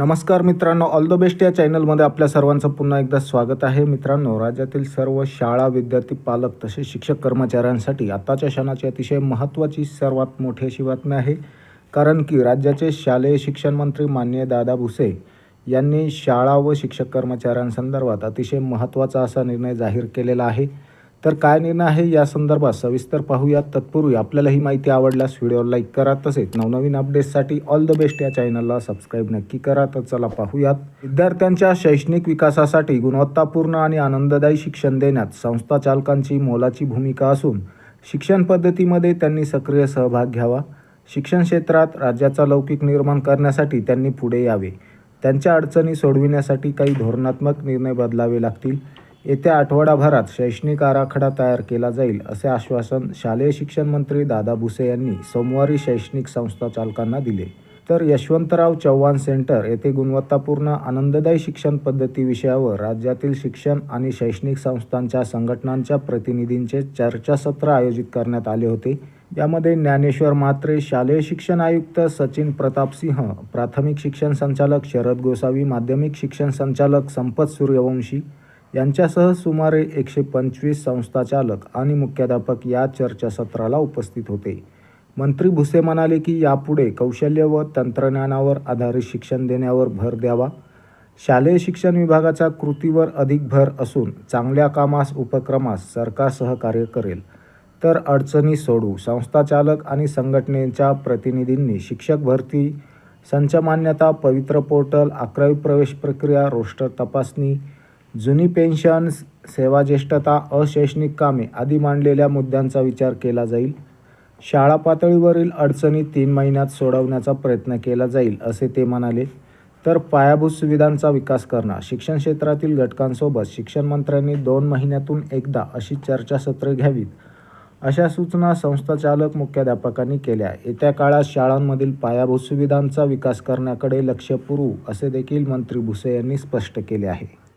नमस्कार मित्रांनो all the best या चॅनलमध्ये आपल्या सर्वांचं पुन्हा एकदा स्वागत आहे. मित्रांनो राज्यातील सर्व शाळा विद्यार्थी पालक तसेच शिक्षक कर्मचाऱ्यांसाठी आताच्या क्षणाची अतिशय महत्त्वाची सर्वात मोठी अशी बातमी आहे. कारण की राज्याचे शालेय शिक्षण मंत्री मान्य दादा भुसे यांनी शाळा व शिक्षक कर्मचाऱ्यांसंदर्भात अतिशय महत्त्वाचा असा निर्णय जाहीर केलेला आहे. तर काय निर्णय आहे या संदर्भात सविस्तर पाहूयात. तत्पूर्वी आपल्याला ही माहिती आवडल्यास व्हिडिओ लाईक करा तसेच नवनवीन अपडेट्ससाठी ऑल द बेस्ट या चॅनलला सबस्क्राईब नक्की करा. तर चला पाहूयात. विद्यार्थ्यांच्या शैक्षणिक विकासासाठी गुणवत्तापूर्ण आणि आनंददायी शिक्षण देण्यात संस्था चालकांची मोलाची भूमिका असून शिक्षण पद्धतीमध्ये त्यांनी सक्रिय सहभाग घ्यावा. शिक्षण क्षेत्रात राज्याचा लौकिक निर्माण करण्यासाठी त्यांनी पुढे यावे. त्यांच्या अडचणी सोडविण्यासाठी काही धोरणात्मक निर्णय बदलावे लागतील. येत्या आठवडाभरात शैक्षणिक आराखडा तयार केला जाईल असे आश्वासन शालेय शिक्षण मंत्री दादा भुसे यांनी सोमवारी शैक्षणिक संस्था चालकांना दिले. तर यशवंतराव चव्हाण सेंटर येथे गुणवत्तापूर्ण आनंददायी शिक्षण पद्धती विषयावर राज्यातील शिक्षण आणि शैक्षणिक संस्थांच्या संघटनांच्या प्रतिनिधींचे चर्चासत्र आयोजित करण्यात आले होते. यामध्ये ज्ञानेश्वर म्हात्रे शालेय शिक्षण आयुक्त सचिन प्रतापसिंह प्राथमिक शिक्षण संचालक शरद गोसावी माध्यमिक शिक्षण संचालक संपत सूर्यवंशी यांच्यासह सुमारे एकशे पंचवीस संस्थाचालक आणि मुख्याध्यापक या चर्चासत्राला उपस्थित होते. मंत्री भुसे म्हणाले की यापुढे कौशल्य व तंत्रज्ञानावर आधारित शिक्षण देण्यावर भर द्यावा. शालेय शिक्षण विभागाच्या कृतीवर अधिक भर असून चांगल्या कामास उपक्रमास सरकार सहकार्य करेल. तर अडचणी सोडू संस्थाचालक आणि संघटनेच्या प्रतिनिधींनी शिक्षक भरती संच मान्यता पवित्र पोर्टल अकरावी प्रवेश प्रक्रिया रोस्टर तपासणी जुनी पेन्शन सेवा ज्येष्ठता अशैक्षणिक कामे आदी मांडलेल्या मुद्द्यांचा विचार केला जाईल. शाळा पातळीवरील अडचणी तीन महिन्यात सोडवण्याचा प्रयत्न केला जाईल असे ते म्हणाले. तर पायाभूत सुविधांचा विकास करणं शिक्षण क्षेत्रातील घटकांसोबत शिक्षण मंत्र्यांनी दोन महिन्यातून एकदा अशी चर्चासत्रे घ्यावीत अशा सूचना संस्थाचालक मुख्याध्यापकांनी केल्या. येत्या काळात शाळांमधील पायाभूत सुविधांचा विकास करण्याकडे लक्ष पुरवू असे देखील मंत्री भुसे यांनी स्पष्ट केले आहे.